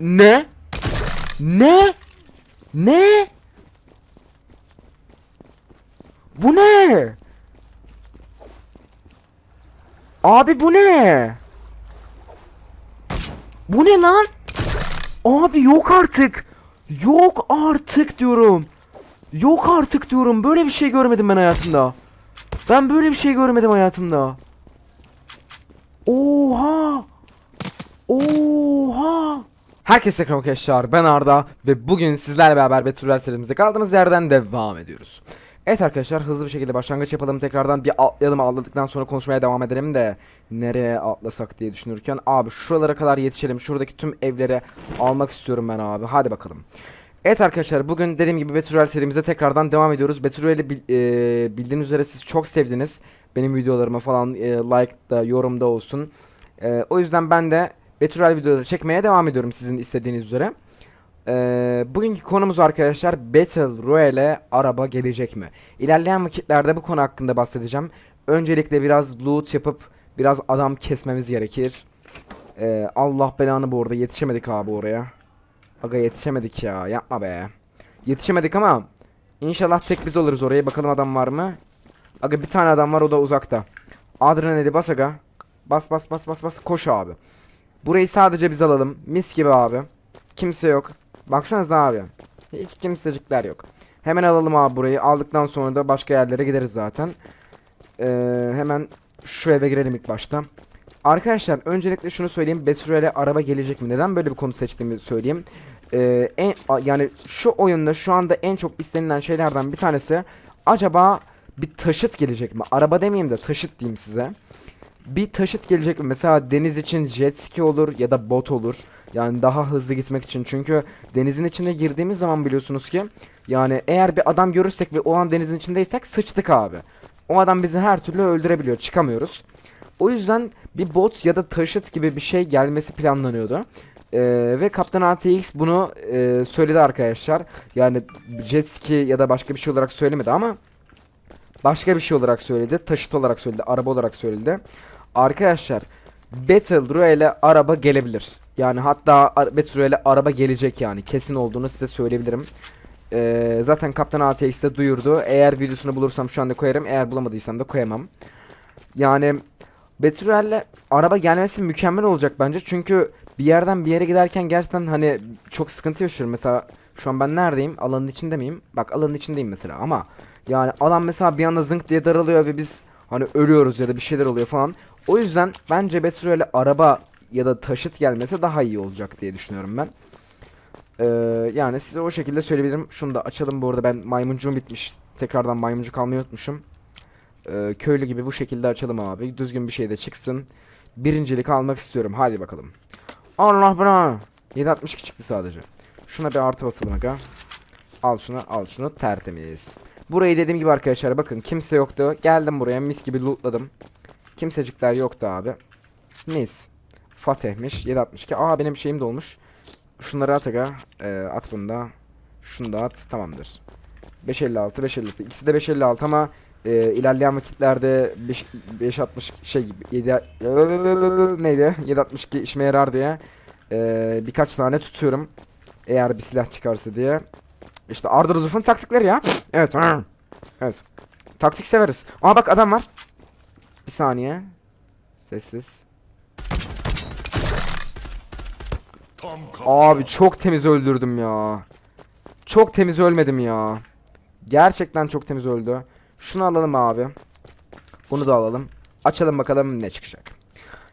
Ne? Ne? Ne? Bu ne? Abi bu ne? Bu ne lan? Abi yok artık. Yok artık diyorum. Yok artık diyorum. Böyle bir şey görmedim ben hayatımda. Ben böyle bir şey görmedim hayatımda. Oha! Oha! Herkese selam arkadaşlar. Ben Arda ve bugün sizlerle beraber Betürel serimizde kaldığımız yerden devam ediyoruz. Evet arkadaşlar hızlı bir şekilde başlangıç yapalım tekrardan bir atlayalım atladıktan sonra konuşmaya devam edelim de nereye atlasak diye düşünürken abi şuralara kadar yetişelim şuradaki tüm evlere almak istiyorum ben abi hadi bakalım. Evet arkadaşlar bugün dediğim gibi Betürel serimize tekrardan devam ediyoruz. Bil, e, bildiğiniz üzere siz çok sevdiniz. Benim videolarıma falan e, like'da yorumda olsun. E, o yüzden ben de Betürel videoları çekmeye devam ediyorum sizin istediğiniz üzere. E, bugünkü konumuz arkadaşlar Battle Royale araba gelecek mi? İlerleyen vakitlerde bu konu hakkında bahsedeceğim. Öncelikle biraz loot yapıp biraz adam kesmemiz gerekir. E, Allah belanı bu arada yetişemedik abi oraya. Aga yetişemedik ya yapma be. Yetişemedik ama inşallah tek biz oluruz oraya bakalım adam var mı? Aga bir tane adam var o da uzakta. Adrenali bas aga. Bas bas bas bas bas koş abi. Burayı sadece biz alalım. Mis gibi abi. Kimse yok. Baksanıza abi. Hiç kimsecikler yok. Hemen alalım abi burayı. Aldıktan sonra da başka yerlere gideriz zaten. Ee, hemen şu eve girelim ilk başta. Arkadaşlar öncelikle şunu söyleyeyim. Betürel'e araba gelecek mi? Neden böyle bir konu seçtiğimi söyleyeyim. Ee, en, yani şu oyunda şu anda en çok istenilen şeylerden bir tanesi acaba bir taşıt gelecek mi? Araba demeyeyim de taşıt diyeyim size. Bir taşıt gelecek? Mesela deniz için jet ski olur ya da bot olur. Yani daha hızlı gitmek için. Çünkü denizin içine girdiğimiz zaman biliyorsunuz ki yani eğer bir adam görürsek ve o an denizin içindeysek sıçtık abi. O adam bizi her türlü öldürebiliyor. Çıkamıyoruz. O yüzden bir bot ya da taşıt gibi bir şey gelmesi planlanıyordu. Ee, ve Kaptan ATX bunu e, söyledi arkadaşlar. Yani jet ski ya da başka bir şey olarak söylemedi ama başka bir şey olarak söyledi. Taşıt olarak söyledi. Araba olarak söyledi. Arkadaşlar Battle Royale araba gelebilir. Yani hatta Battle Royale araba gelecek yani. Kesin olduğunu size söyleyebilirim. Ee, zaten Kaptan ATX de duyurdu. Eğer videosunu bulursam şu anda koyarım. Eğer bulamadıysam da koyamam. Yani Betürel'le araba gelmesi mükemmel olacak bence. Çünkü bir yerden bir yere giderken gerçekten hani çok sıkıntı yaşıyorum. Mesela şu an ben neredeyim? Alanın içinde miyim? Bak alanın içindeyim mesela ama yani alan mesela bir anda zınk diye daralıyor ve biz hani ölüyoruz ya da bir şeyler oluyor falan. O yüzden bence Betürel'e araba ya da taşıt gelmesi daha iyi olacak diye düşünüyorum ben. Ee, yani size o şekilde söyleyebilirim. Şunu da açalım bu arada ben maymuncuğum bitmiş. Tekrardan maymuncuk almayı unutmuşum. Ee, köylü gibi bu şekilde açalım abi. Düzgün bir şey de çıksın. Birincilik almak istiyorum. Hadi bakalım. Allah bana. 762 çıktı sadece. Şuna bir artı basalım aga. Al şunu al şunu tertemiz. Burayı dediğim gibi arkadaşlar bakın kimse yoktu. Geldim buraya mis gibi lootladım. Kimsecikler yoktu abi. Mis. Fatih'miş. 762. Aa benim şeyim dolmuş. Şunları at aga. Ee, at bunu da. Şunu da at. Tamamdır. 556 556. İkisi de 556 ama e, ilerleyen vakitlerde 5 560 şey gibi 7 neydi? 762 işime yarar diye e, birkaç tane tutuyorum. Eğer bir silah çıkarsa diye. İşte Arda Ruzuf'un taktikleri ya. Evet. Evet. Taktik severiz. Aa bak adam var. Bir saniye. Sessiz. Abi çok temiz öldürdüm ya. Çok temiz ölmedim ya. Gerçekten çok temiz öldü. Şunu alalım abi. Bunu da alalım. Açalım bakalım ne çıkacak.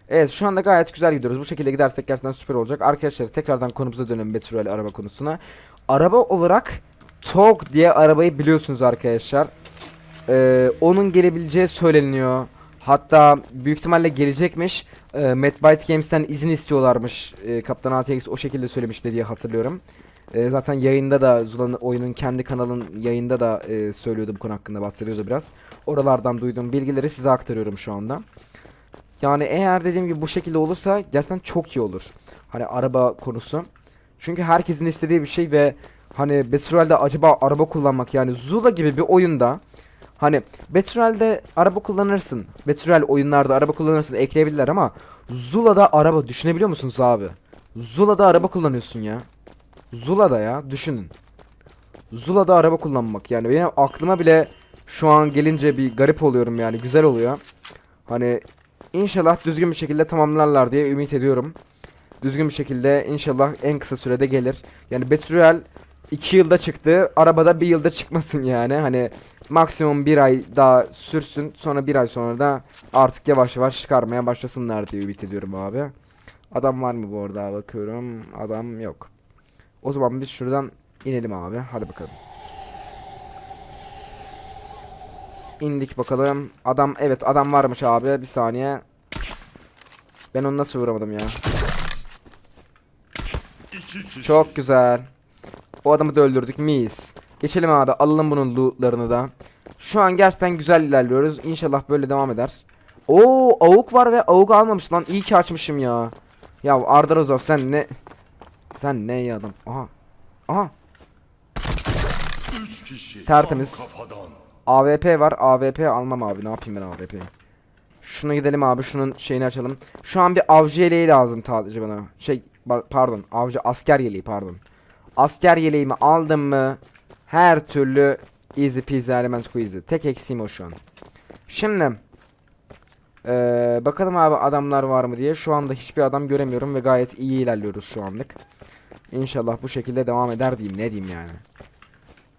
Evet şu anda gayet güzel gidiyoruz. Bu şekilde gidersek gerçekten süper olacak. Arkadaşlar tekrardan konumuza dönelim Betürel araba konusuna. Araba olarak TOG diye arabayı biliyorsunuz arkadaşlar. Ee, onun gelebileceği söyleniyor. Hatta büyük ihtimalle gelecekmiş. Ee, Madbyte Games'ten izin istiyorlarmış. Ee, Kaptan ATX o şekilde söylemişti diye hatırlıyorum. Ee, zaten yayında da Zula'nın oyunun kendi kanalın yayında da e, söylüyordu bu konu hakkında bahsediyordu biraz. Oralardan duyduğum bilgileri size aktarıyorum şu anda. Yani eğer dediğim gibi bu şekilde olursa gerçekten çok iyi olur. Hani araba konusu. Çünkü herkesin istediği bir şey ve hani Betrol'de acaba araba kullanmak yani Zula gibi bir oyunda hani Betrol'de araba kullanırsın. Betrol oyunlarda araba kullanırsın ekleyebilirler ama Zula'da araba düşünebiliyor musunuz abi? Zula'da araba kullanıyorsun ya. Zula'da ya düşünün. Zula'da araba kullanmak yani benim aklıma bile şu an gelince bir garip oluyorum yani güzel oluyor. Hani inşallah düzgün bir şekilde tamamlarlar diye ümit ediyorum. Düzgün bir şekilde inşallah en kısa sürede gelir. Yani Betruel 2 yılda çıktı. Arabada bir yılda çıkmasın yani. Hani maksimum bir ay daha sürsün. Sonra bir ay sonra da artık yavaş yavaş çıkarmaya başlasınlar diye ümit ediyorum abi. Adam var mı bu arada bakıyorum. Adam yok. O zaman biz şuradan inelim abi. Hadi bakalım. İndik bakalım. Adam evet adam varmış abi. Bir saniye. Ben onu nasıl vuramadım ya? Çok güzel. O adamı da öldürdük. Mis. Geçelim abi. Alalım bunun lootlarını da. Şu an gerçekten güzel ilerliyoruz. İnşallah böyle devam eder. Oo, avuk var ve avuk almamış lan. İyi ki açmışım ya. Ya Arda Rozov sen ne sen ne iyi adam. Aha. Aha. Üç kişi. Tertemiz. AWP var. AWP almam abi. Ne yapayım ben AWP'yi? Şuna gidelim abi. Şunun şeyini açalım. Şu an bir avcı yeleği lazım sadece bana. Şey pardon. Avcı asker yeleği pardon. Asker yeleğimi aldım mı? Her türlü easy peasy element squeezy. Tek eksiğim o şu an. Şimdi ee, bakalım abi adamlar var mı diye. Şu anda hiçbir adam göremiyorum ve gayet iyi ilerliyoruz şu anlık. İnşallah bu şekilde devam eder diyeyim. Ne diyeyim yani.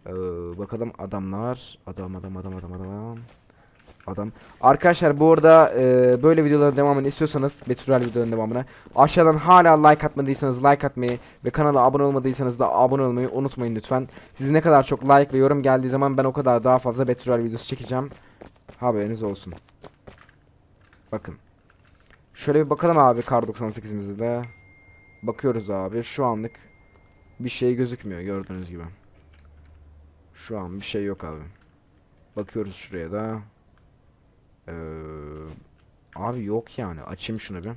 Ee, bakalım adamlar. Adam adam adam adam adam. Adam. Arkadaşlar bu arada e, böyle videoların devamını istiyorsanız Betürel videoların devamını aşağıdan hala like atmadıysanız like atmayı ve kanala abone olmadıysanız da abone olmayı unutmayın lütfen. Siz ne kadar çok like ve yorum geldiği zaman ben o kadar daha fazla Betürel videosu çekeceğim. Haberiniz olsun. Bakın. Şöyle bir bakalım abi kar 98'imizde de. Bakıyoruz abi. Şu anlık bir şey gözükmüyor gördüğünüz gibi. Şu an bir şey yok abi. Bakıyoruz şuraya da. Ee, abi yok yani. Açayım şunu bir.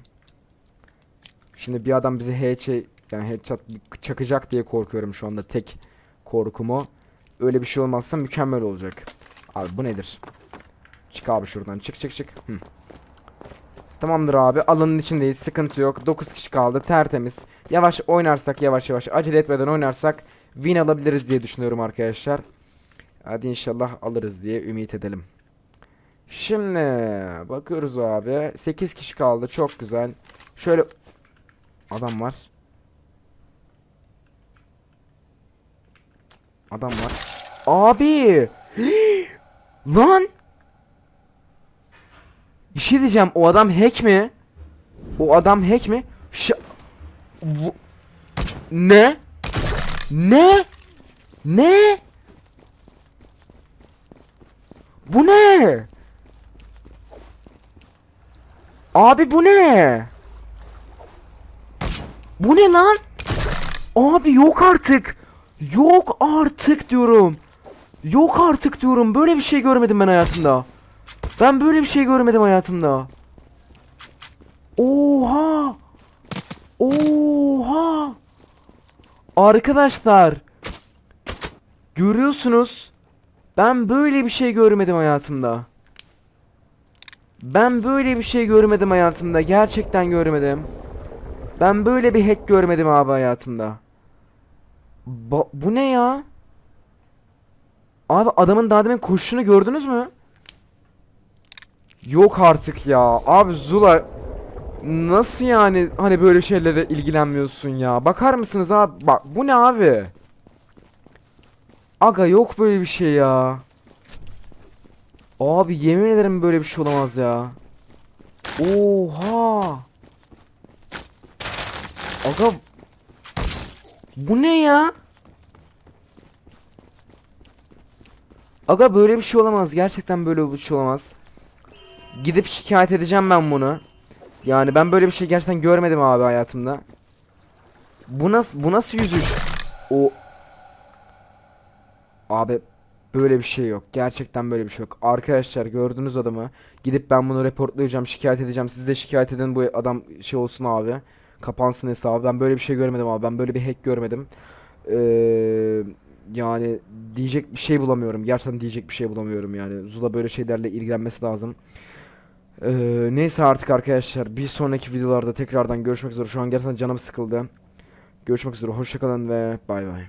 Şimdi bir adam bizi headshot yani headshot çakacak diye korkuyorum şu anda tek korkumu. Öyle bir şey olmazsa mükemmel olacak. Abi bu nedir? Çık abi şuradan. Çık çık çık. Hı. Tamamdır abi. Alanın içindeyiz. Sıkıntı yok. 9 kişi kaldı. Tertemiz. Yavaş oynarsak yavaş yavaş acele etmeden oynarsak win alabiliriz diye düşünüyorum arkadaşlar. Hadi inşallah alırız diye ümit edelim. Şimdi bakıyoruz abi. 8 kişi kaldı. Çok güzel. Şöyle adam var. Adam var. Abi! Lan! Bir şey diyeceğim. O adam hack mi? O adam hack mi? Ş Bu- Ne? Ne? Ne? Bu ne? Abi bu ne? Bu ne lan? Abi yok artık. Yok artık diyorum. Yok artık diyorum. Böyle bir şey görmedim ben hayatımda. Ben böyle bir şey görmedim hayatımda. Oha! Oha! Arkadaşlar görüyorsunuz ben böyle bir şey görmedim hayatımda. Ben böyle bir şey görmedim hayatımda. Gerçekten görmedim. Ben böyle bir hack görmedim abi hayatımda. Ba- bu ne ya? Abi adamın daha demin koşuşunu gördünüz mü? Yok artık ya. Abi Zula nasıl yani hani böyle şeylere ilgilenmiyorsun ya? Bakar mısınız abi? Bak bu ne abi? Aga yok böyle bir şey ya. Abi yemin ederim böyle bir şey olamaz ya. Oha. Aga bu ne ya? Aga böyle bir şey olamaz. Gerçekten böyle bir şey olamaz. Gidip şikayet edeceğim ben bunu. Yani ben böyle bir şey gerçekten görmedim abi hayatımda. Bu nasıl bu nasıl yüzüş? O Abi böyle bir şey yok. Gerçekten böyle bir şey yok. Arkadaşlar gördünüz adamı. Gidip ben bunu reportlayacağım, şikayet edeceğim. Siz de şikayet edin bu adam şey olsun abi. Kapansın hesabı. Ben böyle bir şey görmedim abi. Ben böyle bir hack görmedim. Eee yani diyecek bir şey bulamıyorum. Gerçekten diyecek bir şey bulamıyorum yani. Zula böyle şeylerle ilgilenmesi lazım. Ee, neyse artık arkadaşlar bir sonraki videolarda tekrardan görüşmek üzere. Şu an gerçekten canım sıkıldı. Görüşmek üzere. Hoşçakalın ve bay bay.